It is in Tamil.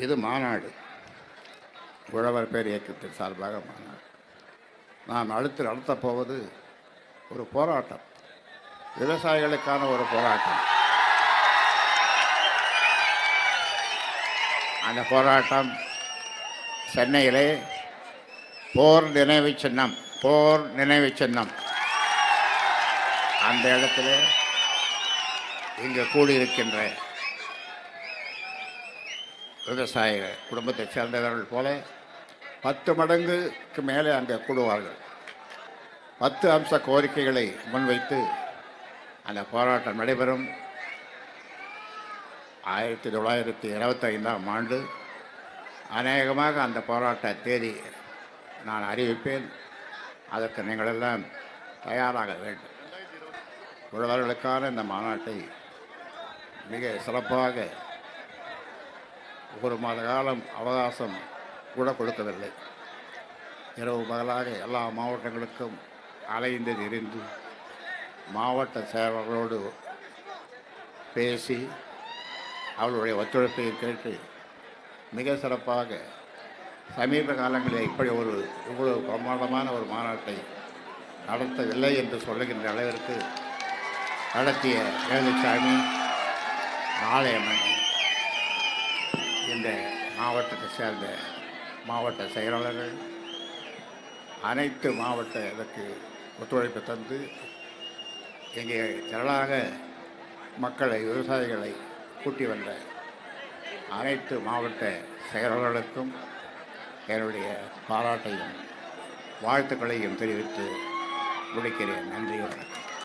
இது மாநாடு. உழவர் பேர் இயக்கத்தின் சார்பாக மாநாடு. நாம் அடுத்து நடத்தப் போவது ஒரு போராட்டம். விவசாயிகளுக்கான ஒரு போராட்டம். அந்த போராட்டம் சென்னையிலே போர் நினைவு சின்னம் போர் நினைவு சின்னம். அந்த இடத்துல இங்கே கூடியிருக்கின்ற விவசாய குடும்பத்தைச் சேர்ந்தவர்கள் போல பத்து மடங்குக்கு மேலே அங்கே கூடுவார்கள். பத்து அம்ச கோரிக்கைகளை முன்வைத்து அந்த போராட்டம் நடைபெறும். ஆயிரத்தி தொள்ளாயிரத்தி இருபத்தைந்தாம் ஆண்டு அநேகமாக அந்த போராட்ட தேதி நான் அறிவிப்பேன். அதற்கு நீங்கள் எல்லாம் தயாராக வேண்டும். உழவர்களுக்கான இந்த மாநாட்டை மிக சிறப்பாக ஒரு மாத காலம் அவகாசம் கூட கொடுக்கவில்லை. இரவு பகலாக எல்லா மாவட்டங்களுக்கும் அலைந்து திரிந்து மாவட்ட செயலர்களோடு பேசி அவர்களுடைய ஒத்துழைப்பை கேட்டு மிக சிறப்பாக சமீப காலங்களில் இப்படி ஒரு இவ்வளவு பிரமாண்டமான ஒரு மாநாட்டை நடத்தவில்லை என்று சொல்லுகின்ற அளவிற்கு நடத்திய வேலுசாமி நாளைய மணி இந்த மாவட்டத்தை சேர்ந்த மாவட்ட செயலாளர்கள் அனைத்து மாவட்ட இதற்கு ஒத்துழைப்பு தந்து இங்கே திரளாக மக்களை விவசாயிகளை கூட்டி வந்த அனைத்து மாவட்ட செயலாளர்களுக்கும் என்னுடைய பாராட்டையும் வாழ்த்துக்களையும் தெரிவித்து முடிக்கிறேன். நன்றி வணக்கம்.